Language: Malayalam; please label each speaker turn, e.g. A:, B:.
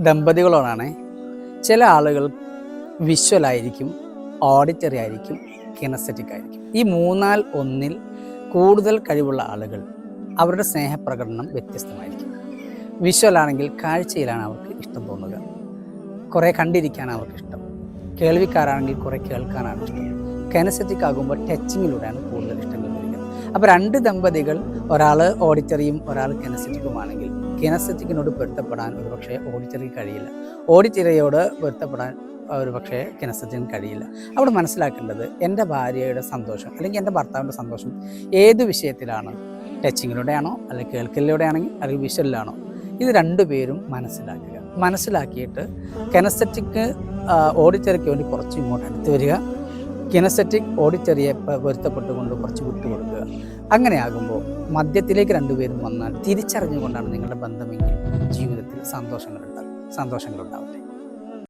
A: ദമ്പതികളോടാണ്. ചില ആളുകൾ വിഷ്വലായിരിക്കും ഓഡിറ്ററി ആയിരിക്കും കിനസറ്റിക് ആയിരിക്കും. ഈ മൂന്നാൽ ഒന്നിൽ കൂടുതൽ കഴിവുള്ള ആളുകൾ അവരുടെ സ്നേഹപ്രകടനം വ്യത്യസ്തമായിരിക്കും. വിഷ്വലാണെങ്കിൽ കാഴ്ചയിലാണ് അവർക്ക് ഇഷ്ടം തോന്നുക. കുറേ കണ്ടിരിക്കാൻ അവർക്ക് ഇഷ്ടം. കേൾവിക്കാരാണെങ്കിൽ കുറേ കേൾക്കാനാണ് ഇഷ്ടം. കനസറ്റിക് ആകുമ്പോൾ ടച്ചിങ്ങിലൂടെയാണ് കൂടുതൽ ഇഷ്ടം. അപ്പോൾ രണ്ട് ദമ്പതികൾ ഒരാൾ ഓഡിറ്ററിയും ഒരാൾ കനസറ്റിക്കുമാണെങ്കിൽ കിനസറ്റിക്കിനോട് പൊരുത്തപ്പെടാൻ ഒരു പക്ഷേ ഓഡിറ്ററിക്ക് കഴിയില്ല. ഓഡിറ്ററിയോട് പൊരുത്തപ്പെടാൻ ഒരു പക്ഷേ കിനസറ്റിന് കഴിയില്ല. അവിടെ മനസ്സിലാക്കേണ്ടത് എന്റെ ഭാര്യയുടെ സന്തോഷം അല്ലെങ്കിൽ എന്റെ ഭർത്താവിന്റെ സന്തോഷം ഏത് വിഷയത്തിലാണ്? ടച്ചിങ്ങിലൂടെയാണോ അല്ലെങ്കിൽ കേൾക്കലിലൂടെയാണെങ്കിൽ അല്ലെങ്കിൽ വിഷലിലാണോ ഇത് രണ്ടുപേരും മനസ്സിലാക്കുക. മനസ്സിലാക്കിയിട്ട് കെനസറ്റിക് ഓഡിറ്ററിക്ക് വേണ്ടി കുറച്ച് ഇങ്ങോട്ട് അടുത്ത് വരിക. കിനസറ്റിക് ഓഡിറ്ററിയെ പൊരുത്തപ്പെട്ടുകൊണ്ട് കുറച്ച് വിട്ടുകൊടുക്കുക. അങ്ങനെയാകുമ്പോൾ മദ്യത്തിലേക്ക് രണ്ടുപേരും വന്നാൽ തിരിച്ചറിഞ്ഞുകൊണ്ടാണ് നിങ്ങളുടെ ബന്ധമെങ്കിൽ ജീവിതത്തിൽ സന്തോഷങ്ങളുണ്ടാകും സന്തോഷങ്ങളുണ്ടാവും